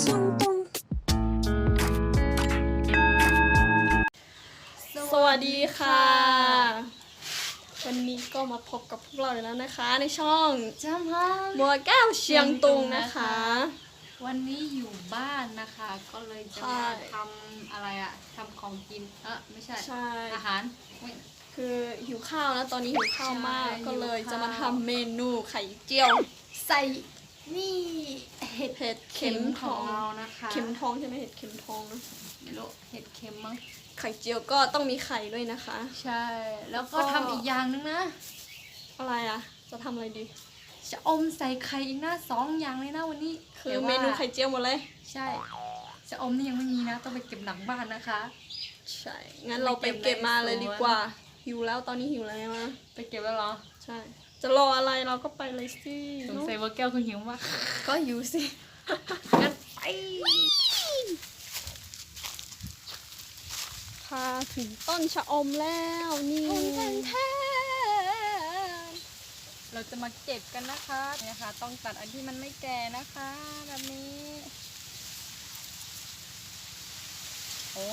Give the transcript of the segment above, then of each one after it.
เชียงตุงสวัสดีค่ะ วันนี้ก็มาพบกับพวกเราอีกแล้วนะคะ ในช่องจำฮะบัวแก้วเชียงตุงนะคะ วันนี้อยู่บ้านนะคะ ก็เลยจะใช่มาทำอะไรอะทำของกิน เออไม่ใช่ ใช่ อาหารอุ๊ย คือหิวข้าวนะตอนนี้หิวข้าวมากใช่ก็เลยหิวข้าว จะมาทำเมนูไข่เจียว ใส่ นี่เห็ดเห็ดเข็มทขอองงเรานะคะเข็มทองใช่ไหมเห็ดเข็มทองนะไม่รู้เห็ดเข็มมั้งไข่เจียวก็ต้องมีไข่ด้วยนะคะ ใช่ แล้วก็แล้วก็ทำอีกอย่างนึงนะ อะไรอะ จะทำอะไรดีจะอมใส่ไข่อีกนะสองอย่างเลยนะวันนี้คือแต่ว่าเมนูไข่เจียวหมดเลย ใช่จะอมนี่ยังไม่มีนะ ต้องไปเก็บหลังบ้านนะคะ ใช่ งั้นเราไปเก็บมาเลยดีกว่า หิวแล้วตอนนี้หิวแล้วนะไปเก็บแล้วเหรอ ใช่ จะรออะไรเราก็ไปเลยสิสงสัยว่าแก้วคงหิวมาก ก็หิวสิงั้นไปพาถึงต้นชะอมแล้วนี่เราจะมาเก็บกันนะคะเนี่ยค่ะ ต้องตัดอันที่มันไม่แก่นะคะ แบบนี้ โอ้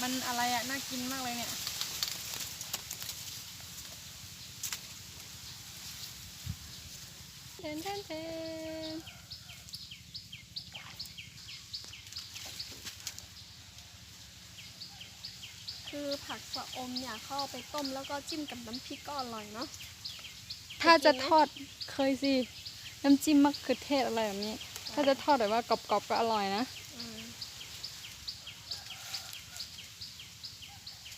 มันอะไรอะน่ากินมากเลยเนี่ย เทนเทนเทนคือผักชะอมเนี่ยเข้าไปต้มแล้วก็จิ้มกับน้ำพริกก็อร่อยเนาะ ถ้าจะกินไหมทอดเคยสิ น้ำจิ้มมะเขือเทศอะไรแบบนี้ ถ้าจะทอดแบบว่ากรอบๆก็อร่อยนะอืม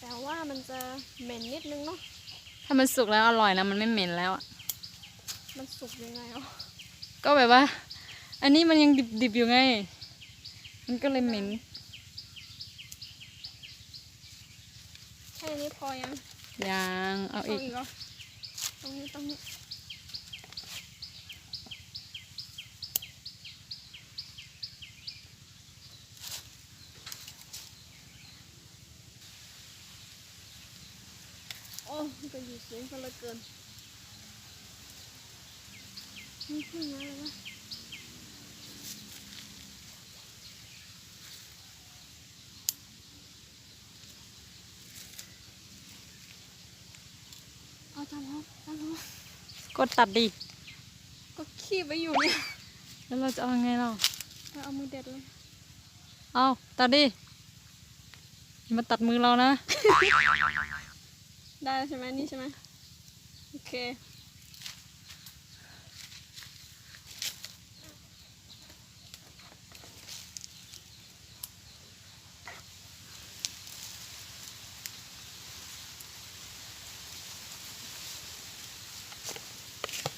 แต่ว่ามันจะเหม็นนิดนึงเนาะ ถ้ามันสุกแล้วอร่อยนะ มันไม่เหม็นแล้วอะ มันสุกยังไงอะก็แบบว่า อันนี้มันยังดิบๆอยู่ไง มันก็เลยเหม็นแค่นี้พอยังยังเอาเอาอีกอีกเหรอตรงนี้ตรงนี้โอ้มันก็อยู่เสียงกันเหลยเกิน นี่ขึ้นมาเลยวะเอาจำเขาจำเขากดตัดดิก็ขี้ไปอยู่เนี่ยแล้วเราจะเอายังไงเราเราเอามือเด็ดเลยเอาตัดดิอย่ามาตัดมือเรานะ ได้แล้วใช่ไหมนี่ใช่ไหมโอเค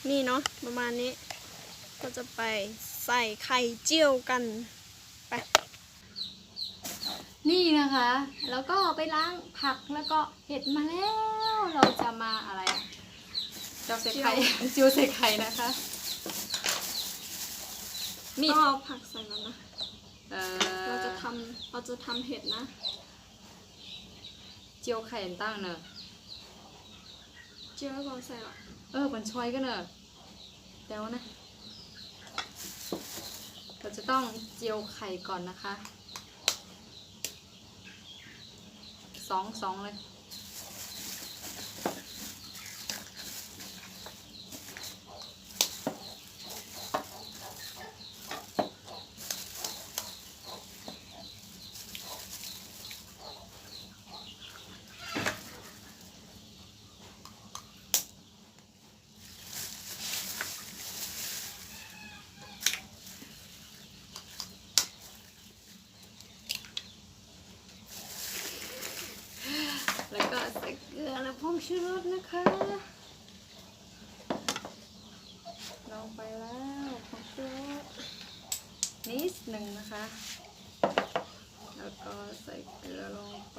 นี่เนาะประมาณนี้ ก็จะไปใส่ไข่เจียวกันไป นี่นะคะ แล้วก็ไปล้างผักแล้วก็เห็ดมาแล้ว เราจะมาอะไรอะเจียวใส่ไข่เจียวใส่ไข่นะคะมีดก็เอาผักใส่แล้วนะเอ่อเราจะทำเราจะทำเห็ดนะ เจียวไข่ตั้งเนอะเจียวแล้วก็ใส่ละ เออมันช่วยกันเนอะเดี๋ยวนะเราจะต้องเจียวไข่ก่อนนะคะสองสองเลย ใส่เกลือและผงชูรสนะคะลงไปแล้วผงชูรสนิดหนึ่งนะคะ แล้วก็ใส่เกลือลงไป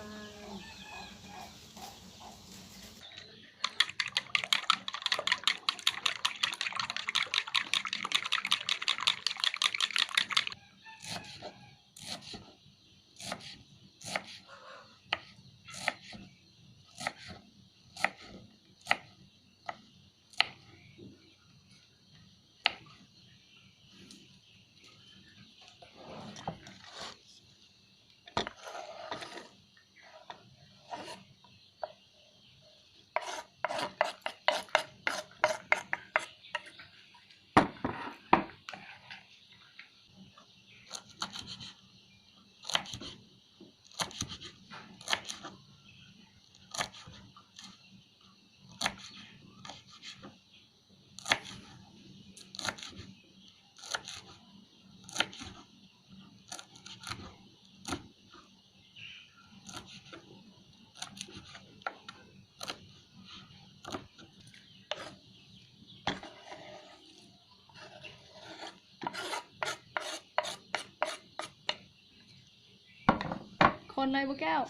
คนเลยบุแก้ว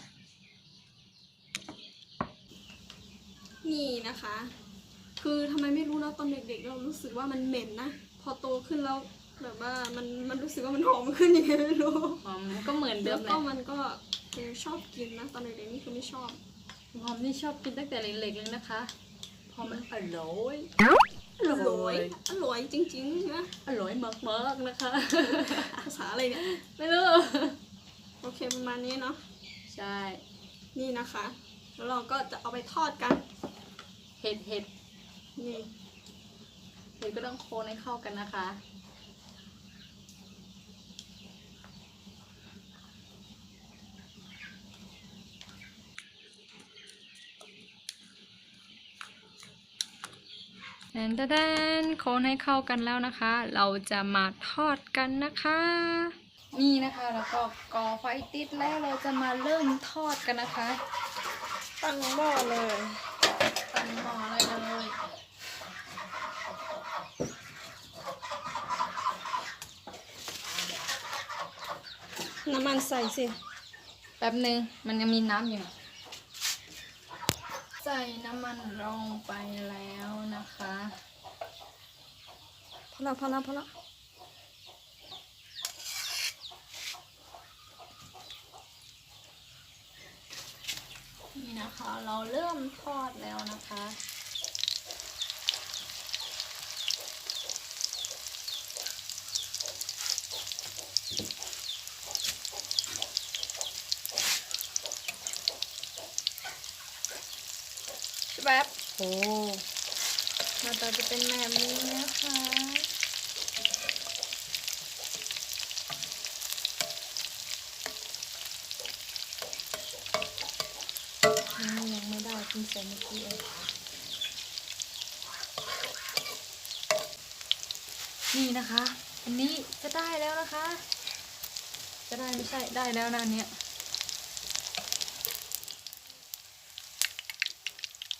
นี่นะคะ คือทำไมไม่รู้นะตอนเด็กๆ เรารู้สึกว่ามันเหม็นนะ พอโตขึ้นแล้วแบบว่ามันมันรู้สึกว่ามันหอมขึ้นยังไงไม่รู้หอมก็เหมือนเดิแล้มวเลก็ยมันก็เออชอบกินนะ ตอนเด็กๆนี่คือไม่ชอบ หอมนี่ชอบกินตั้งแต่เล็กๆเลยนะคะเพอมันอร่อยอร่อยอร่อยจริงๆนะ อร่อยมากๆนะคะ ภาษาอะไรเนี่ย ไม่รู้ โอเคประมาณนี้เนาะใช่นี่นะคะ แล้วเราก็จะเอาไปทอดกัน เห็ดเห็ดนี่เห็ดก็ต้องโคนให้เข้ากันนะคะแดนแดนโคนให้เข้ากันแล้วนะคะ เราจะมาทอดกันนะคะ นี่นะคะ แล้วก็ก่อไฟติดแล้วเราจะมาเริ่มทอดกันนะคะ ตั้งหม้อเลยตั้งหม้ออะไรเลยน้ำมันใส่สิแป๊บหนึ่งมันยังมีน้ำอยู่ ใส่น้ำมันลงไปแล้วนะคะพอแล้วพอแล้วพอแล้ว นี่นะคะ เราเริ่มทอดแล้วนะคะ แบบโอ้หน้าตาจะเป็นแบบนี้นะคะ ยัง ไม่ได้เพิ่งใส่เมื่อกี้เองนี่นะคะ อันนี้จะได้แล้วนะคะ จะได้ไม่ใช่ได้แล้วนะอันเนี้ย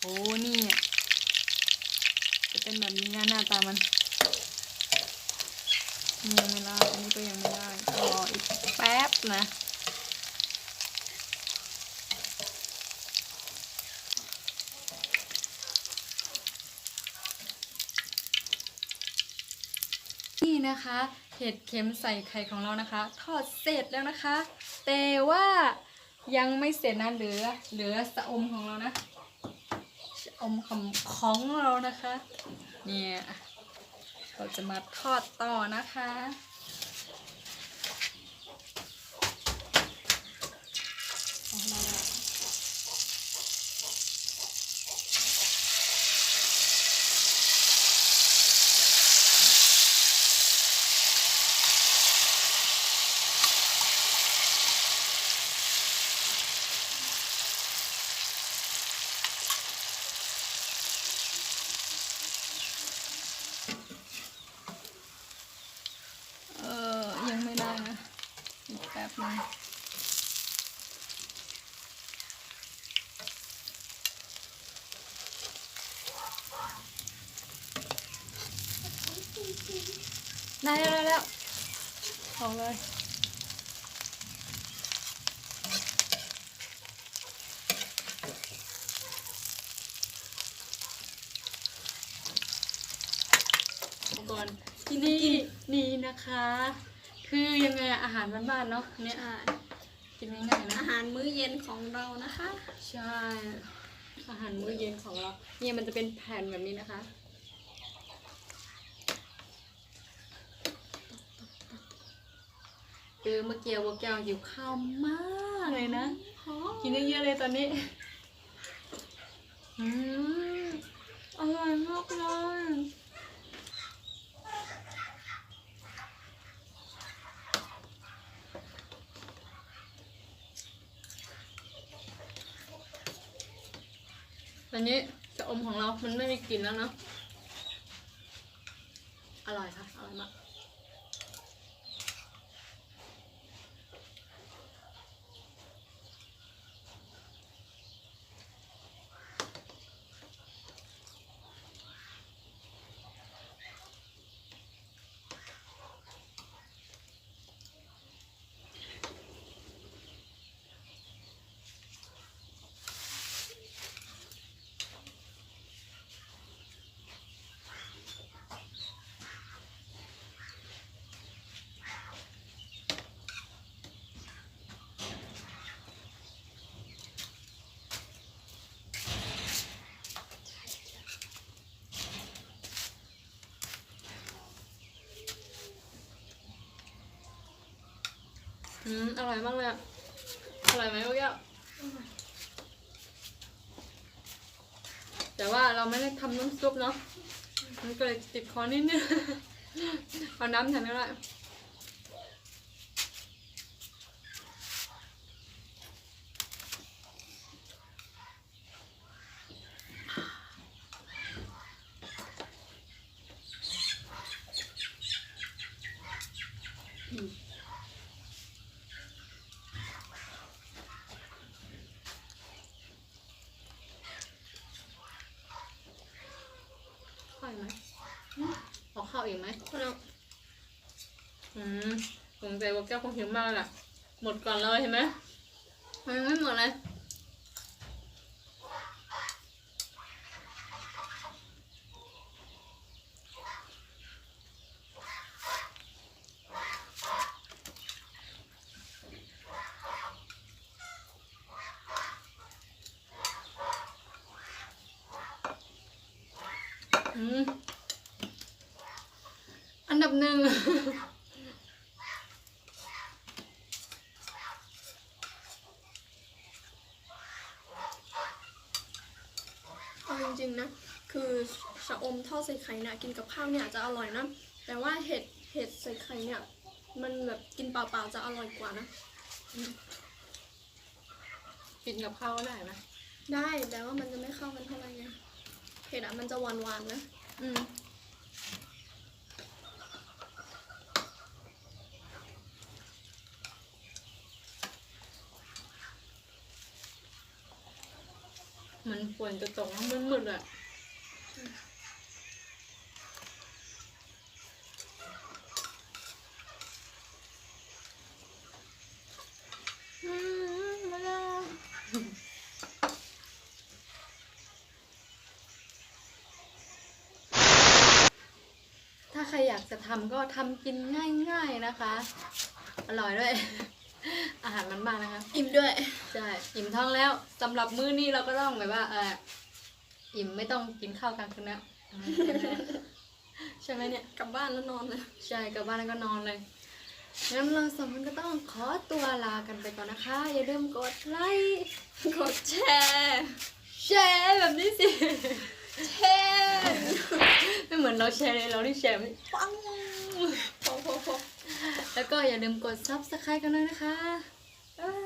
โอ้นี่จะเป็นแบบนี้นะหน้าตามันยังไม่ได้อันนี้ก็ยังไม่ได้รออีกแป๊บนะ นี่นะคะเห็ดเข็มใส่ไข่ของเรานะคะ ทอดเสร็จแล้วนะคะ แต่ว่ายังไม่เสร็จนะเหลือเหลือสะอมของเรานะสะอมของของเรานะคะ เนี่ยเราจะมาทอดต่อนะคะ เออ ยังไม่ได้นะ อีกแป๊บนึงได้แล้วแล้วออกเลยก่อน ที่นี่นี่นะคะ คือยังไงอะอาหารบ้านๆเนาะเนี่ยใช่กินง่ายๆนะอาหารมื้อเย็นของเรานะคะ ใช่ อาหารมื้อเย็นของเรา เนี่ยมันจะเป็นแผ่นแบบนี้นะคะคือเมื่อกี้วัวแก้วหิวข้าวมากเลยนะ กินเยอะๆเลยตอนนี้ อืมอร่อยมากเลยตอ นี้จะอมของเรา มันไม่มีกลิ่นแล้วเนาะ อร่อยค่ะ อร่อยมาก อืมอร่อยมากเลยอะอร่อยไหมโอ้ยแต่ว่าเราไม่ได้ทำน้ำซุปเนาะมันก็เลยติดคอนิดนึง เอาน้ำแทนก็ได้ ข้าวอีกไหมเอาข้าวอีกไหมพอแล้วอืมสงสัยว่าแก้วคงหิวมากแหละหมดก่อนเลยเห็นไหมมันยังไม่หมดเลยอืม อันดับหนึ่ง เอาจริงๆนะ คือ ชะอมทอดใส่ไข่เนี่ยกินกับข้าวเนี่ยจะอร่อยนะ แต่ว่าเห็ดเห็ดใส่ไข่เนี่ย มันแบบกินเปล่าๆจะอร่อยกว่านะกินกับข้าวก็ได้ไหมได้แต่ว่ามันจะไม่เข้ากันเท่าไหร่ไงเห็ดอะมันจะหวานๆนะอืมมันฝนจะตกมันมืดๆอะ อืมมาแล้ว ถ้า ใครอยากจะทำก็ทำกินง่ายๆนะคะ อร่อยด้วย อาหารมันมากนะคะอิ่มด้วย ใช่อิ่มท้องแล้วสำหรับมื้อนี้เราก็ต้องแบบว่าเอออิ่มไม่ต้องกินข้าวกลางคืนแล้วใช่ไหมเนี่ยกลับบ้านแล้วนอนเลยใช่กลับบ้านแล้วก็นอนเลยงั้นเราสองคนก็ต้องขอตัวลากันไปก่อนนะคะ อย่าลืมกดไลค์กดแชร์แชร์แบบนี้สิ แชร์ไม่เหมือนเราแชร์เลยเราที่แชร์ไม่ปังพอพอพอแล้วก็อย่าลืมกด subscribe กันด้วยนะคะบ๊ายบาย